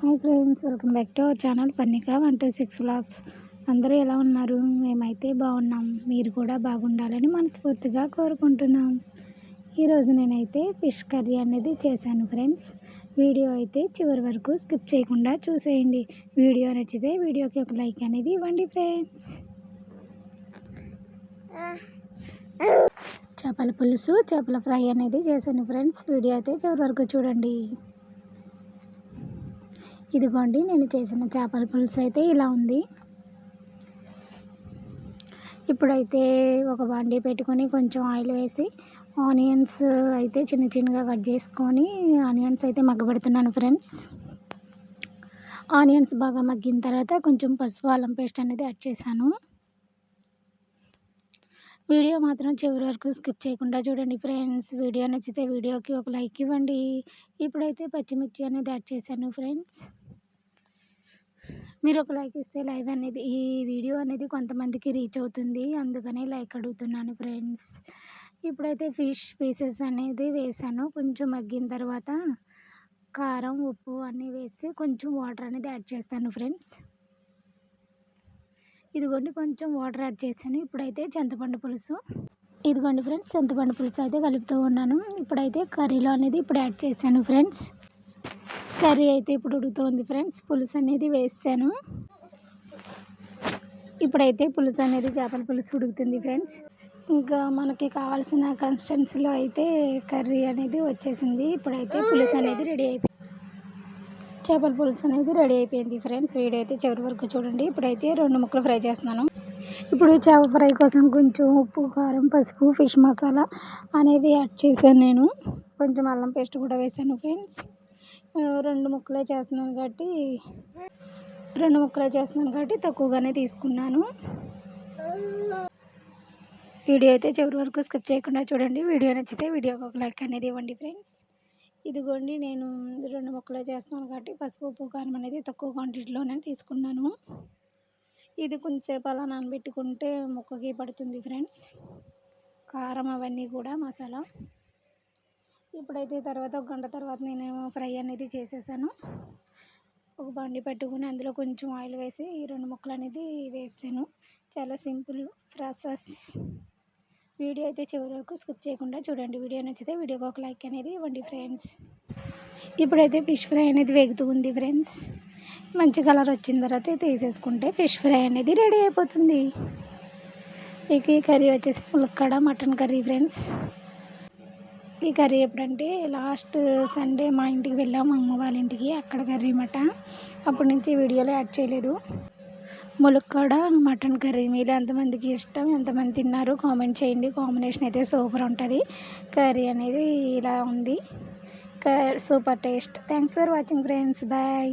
Hi friends welcome back to our channel Pannika one two six vlogs. అందరూ ఎలా ఉన్నారు? మేమైతే బాగున్నాం. మీరు కూడా బాగుండాలని మనస్ఫూర్తిగా కోరుకుంటున్నాం. ఈరోజు నేనైతే ఫిష్ కర్రీ అనేది చేశాను ఫ్రెండ్స్. వీడియో అయితే చివరి వరకు స్కిప్ చేయకుండా చూసేయండి. వీడియో నచ్చితే వీడియోకి ఒక లైక్ అనేది ఇవ్వండి ఫ్రెండ్స్. చేపల పులుసు చేపల ఫ్రై అనేది చేశాను ఫ్రెండ్స్. వీడియో అయితే చివరి వరకు చూడండి. ఇదిగోండి నేను చేసిన చేపల పులుసు అయితే ఇలా ఉంది. ఇప్పుడైతే ఒక బండి పెట్టుకొని కొంచెం ఆయిల్ వేసి ఆనియన్స్ అయితే చిన్న చిన్నగా కట్ చేసుకొని ఆనియన్స్ అయితే మగ్గబెడుతున్నాను ఫ్రెండ్స్. ఆనియన్స్ బాగా మగ్గిన తర్వాత కొంచెం పసుపు అల్లం పేస్ట్ అనేది యాడ్ చేశాను. వీడియో మాత్రం చివరి వరకు స్కిప్ చేయకుండా చూడండి ఫ్రెండ్స్. వీడియో నచ్చితే వీడియోకి ఒక లైక్ ఇవ్వండి. ఇప్పుడైతే పచ్చిమిర్చి అనేది యాడ్ చేశాను ఫ్రెండ్స్. మీరు ఒక లైక్ ఇస్తే లైవ్ అనేది ఈ వీడియో అనేది కొంతమందికి రీచ్ అవుతుంది. అందుకనే లైక్ అడుగుతున్నాను ఫ్రెండ్స్. ఇప్పుడైతే ఫిష్ పీసెస్ అనేది వేసాను కొంచెం మగ్గిన తర్వాత కారం ఉప్పు అన్నీ వేసి కొంచెం వాటర్ అనేది యాడ్ చేస్తాను ఫ్రెండ్స్. ఇదిగోండి కొంచెం వాటర్ యాడ్ చేశాను. ఇప్పుడైతే చింతపండు పులుసు. ఇదిగోండి ఫ్రెండ్స్ చింతపండు పులుసు అయితే కలుపుతూ ఉన్నాను. ఇప్పుడైతే కర్రీలో అనేది ఇప్పుడు యాడ్ చేశాను ఫ్రెండ్స్ కర్రీ అయితే ఇప్పుడు ఉడుకుతుంది ఫ్రెండ్స్ పులుసు అనేది వేసాను. ఇప్పుడైతే పులుసు అనేది చేపల పులుసు ఉడుకుతుంది ఫ్రెండ్స్ ఇంకా మనకి కావాల్సిన కన్స్టెన్సీలో అయితే కర్రీ అనేది వచ్చేసింది. ఇప్పుడైతే పులుసు అనేది రెడీ అయిపోయింది చేపల పులుసు అనేది రెడీ అయిపోయింది ఫ్రెండ్స్. వీడియో అయితే చివరి వరకు చూడండి. ఇప్పుడైతే రెండు ముక్కలు ఫ్రై చేస్తున్నాను. ఇప్పుడు చేప ఫ్రై కోసం కొంచెం ఉప్పు కారం పసుపు ఫిష్ మసాలా అనేది యాడ్ చేశాను నేను. కొంచెం అల్లం పేస్ట్ కూడా వేసాను ఫ్రెండ్స్. రెండు ముక్కలే చేస్తున్నాను కాబట్టి రెండు ముక్కలే చేస్తున్నాను కాబట్టి తక్కువగానే తీసుకున్నాను. వీడియో అయితే చివరి వరకు స్కిప్ చేయకుండా చూడండి. వీడియో నచ్చితే వీడియోకి ఒక లైక్ అనేది ఇవ్వండి ఫ్రెండ్స్. ఇదిగోండి నేను రెండు ముక్కలే చేస్తున్నాను కాబట్టి పసుపు ఉప్పు కారం అనేది తక్కువ క్వాంటిటీలోనే తీసుకున్నాను. ఇది కొంచెంసేపు అలా నానబెట్టుకుంటే ముక్కకి పడుతుంది ఫ్రెండ్స్ కారం అవన్నీ కూడా మసాలా. ఇప్పుడైతే తర్వాత ఒక గంట తర్వాత నేను ఫ్రై అనేది చేసేసాను. ఒక బండి పెట్టుకుని అందులో కొంచెం ఆయిల్ వేసి ఈ రెండు ముక్కలు అనేది వేసాను. చాలా సింపుల్ ప్రాసెస్. వీడియో అయితే చివరి వరకు స్కిప్ చేయకుండా చూడండి. వీడియో నచ్చితే వీడియోకి ఒక లైక్ అనేది ఇవ్వండి ఫ్రెండ్స్. ఇప్పుడైతే ఫిష్ ఫ్రై అనేది వేగుతూ ఉంది ఫ్రెండ్స్. మంచి కలర్ వచ్చిన తర్వాత తీసేసుకుంటే ఫిష్ ఫ్రై అనేది రెడీ అయిపోతుంది. ఇక ఈ కర్రీ వచ్చేసి ములక్కడ మటన్ కర్రీ ఫ్రెండ్స్. ఈ కర్రీ ఎప్పుడంటే లాస్ట్ సండే మా ఇంటికి వెళ్ళాము అమ్మ వాళ్ళ ఇంటికి అక్కడ కర్రీ మట అప్పటి నుంచి వీడియోలో యాడ్ చేయలేదు. ములక్కాడ మటన్ కర్రీ మీరు ఎంతమందికి ఇష్టం ఎంతమంది తిన్నారు? కామెంట్ చేయండి. కాంబినేషన్ అయితే సూపర్ ఉంటుంది. కర్రీ అనేది ఇలా ఉంది. Super taste. Thanks for watching friends. Bye.